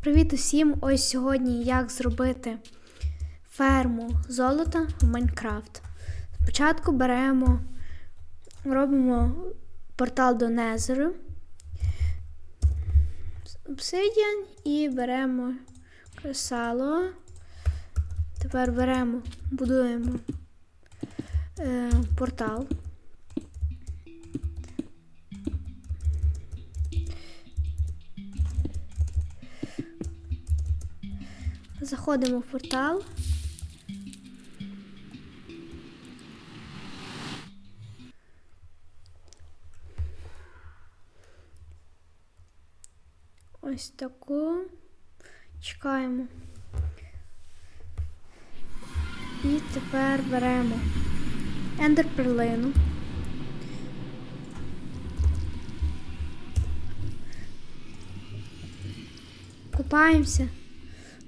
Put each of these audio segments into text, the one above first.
Привіт усім! Ось сьогодні як зробити ферму золота в Майнкрафт. Спочатку беремо, робимо портал до Незеру, обсидіан і беремо кресало. Тепер беремо, будуємо е, портал. Заходимо в портал. Ось таку. Чекаємо. І тепер беремо ендер перлину. Купаємося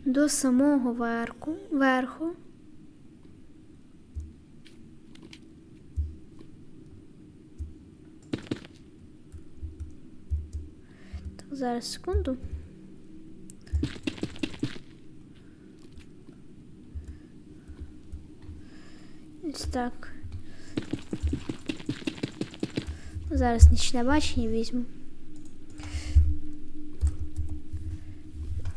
до самого верху, верху. Так, зараз секунду. Ось так. Зараз нічне бачення візьму.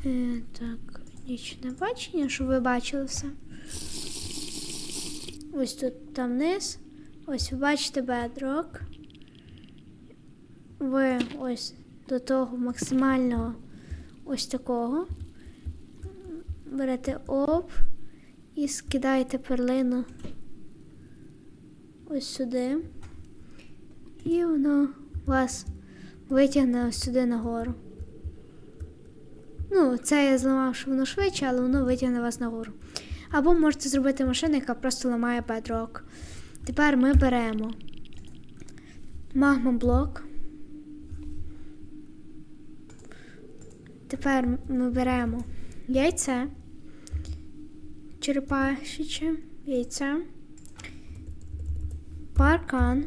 Е, так, нічне бачення, щоб ви бачили все. Ось тут там низ. Ось ви бачите бедрок. Ви ось до того максимального ось такого. Берете оп і скидаєте перлину ось сюди. І воно вас витягне ось сюди нагору. Ну, це я зламав, воно швидше, але воно витягне вас нагору. Або можете зробити машину, яка просто ламає бедрок. Тепер ми беремо магмоблок. Тепер ми беремо яйце, черепашече, яйце, паркан.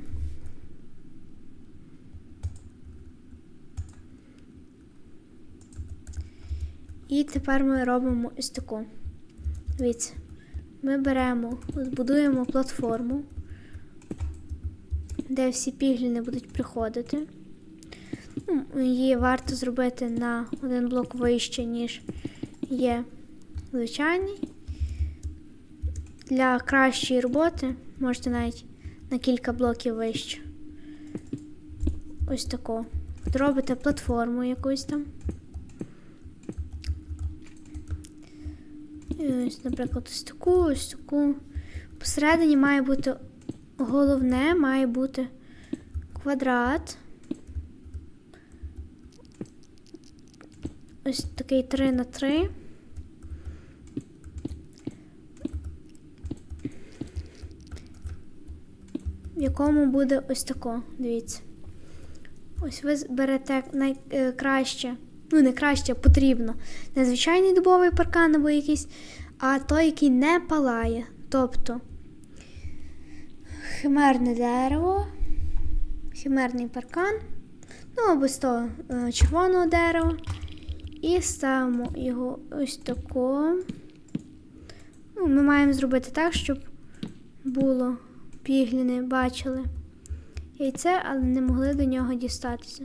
І тепер ми робимо ось таку. Дивіться, ми беремо, збудуємо платформу, де всі пігліни будуть приходити. Ну, Її варто зробити на один блок вище, ніж є звичайний. Для кращої роботи можете навіть на кілька блоків вище. Ось таку. Робите платформу якусь там. І ось, наприклад, ось таку, ось таку. Посередині має бути головне, має бути квадрат. Ось такий 3 на 3. В якому буде ось тако, дивіться. Ось ви берете найкраще, ну не краще, потрібно. Не звичайний дубовий паркан або якийсь, а той, який не палає. Тобто химерне дерево, химерний паркан, ну або з того е, червоного дерева. І ставимо його ось тако. Ну, Ми маємо зробити так, щоб було пігліни, бачили яйце, але не могли до нього дістатися.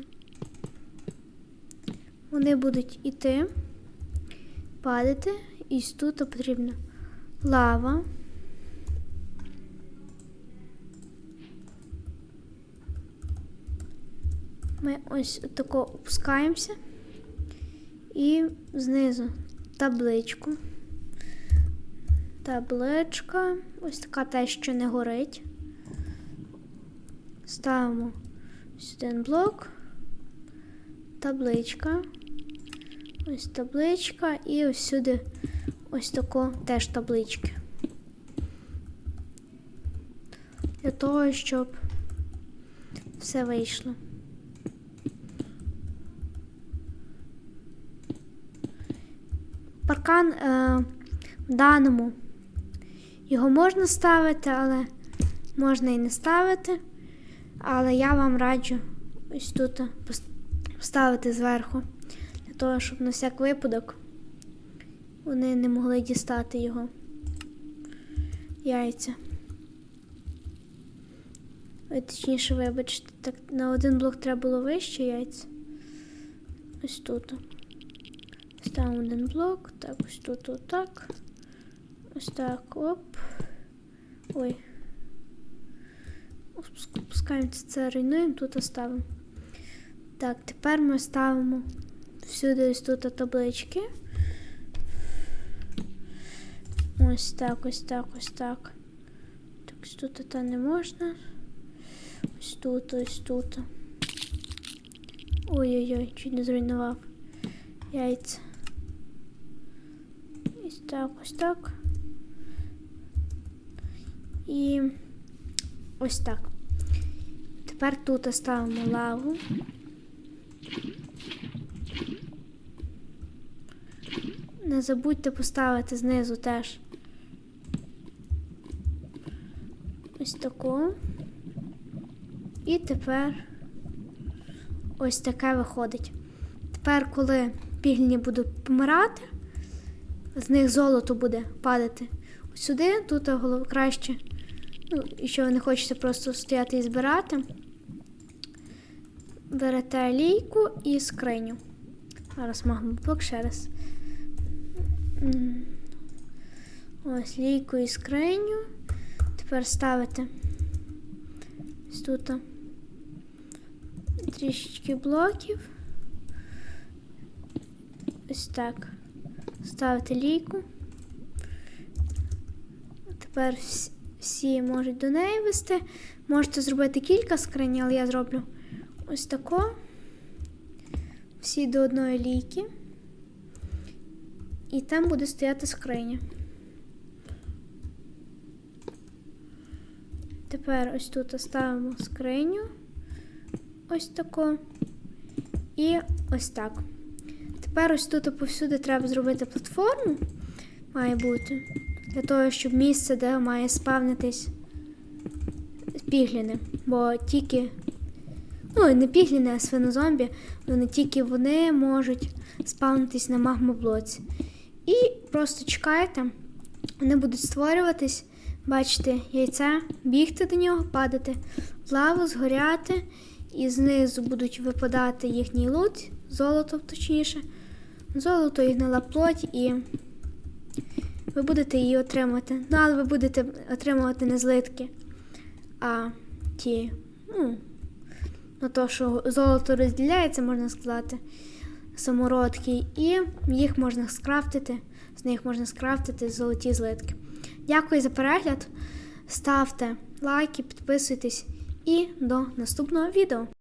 Вони будуть іти, падати, і тут потрібна лава. Ми ось тако опускаємося і знизу табличку. Табличка, ось така те, що не горить. Ставимо сюди блок, табличка, ось табличка і ось сюди ось тако теж таблички. Для того, щоб все вийшло. Паркан е, в даному його можна ставити, але можна і не ставити. Але я вам раджу ось тут поставити зверху Для того, щоб на всяк випадок вони не могли дістати його. Яйця. Точніше, вибачте, так на один блок треба було вище яйця. Ось тут. Ставимо один блок. Так, ось тут отак. Ось так, оп. Ой. Спуск- це, це руйнуємо, тут оставимо. Так, тепер ми ставимо всюди ось тут таблички. Ось так, ось так, ось так. Так, ось тут та не можна. Ось тут, ось тут. Ой-ой-ой, чуть не зруйнував. Яйця. Ось так, ось так. І ось так. Тепер тут ставимо лаву. Не забудьте поставити знизу теж. Ось таку. І тепер ось таке виходить. Тепер, коли пігні будуть помирати, з них золото буде падати. Сюди, тут голов... краще, ну, якщо ви не хочете просто стояти і збирати, берете лійку і скриню. Зараз магмоблок ще раз. Ось лійку і скриню. Тепер ставите ось тут трішечки блоків. Ось так. Ставите лійку. Тепер всі можуть до неї вести. Можете зробити кілька скринь, але я зроблю ось тако. Всі до одної лійки. І там буде стояти скриня. Тепер ось тут ставимо скриню. Ось тако. І ось так. Тепер ось тут повсюди треба зробити платформу. Має бути. Для того, щоб місце, де має спавнитись пігліни. Бо тільки. Ну, не пігліни, а свинозомбі, вони тільки вони можуть спавнитись на магмоблоці. І просто чекаєте, вони будуть створюватись, бачите, яйця, бігти до нього, падати в лаву, згоряти, і знизу будуть випадати їхній лут, золото точніше. Золото і гнила плоть, і ви будете її отримувати. Ну, але ви будете отримувати не злитки, а ті, ну, на то, що золото розділяється, можна сказати, самородки, і їх можна скрафтити, з них можна скрафтити золоті злитки. Дякую за перегляд. Ставте лайки, підписуйтесь і до наступного відео.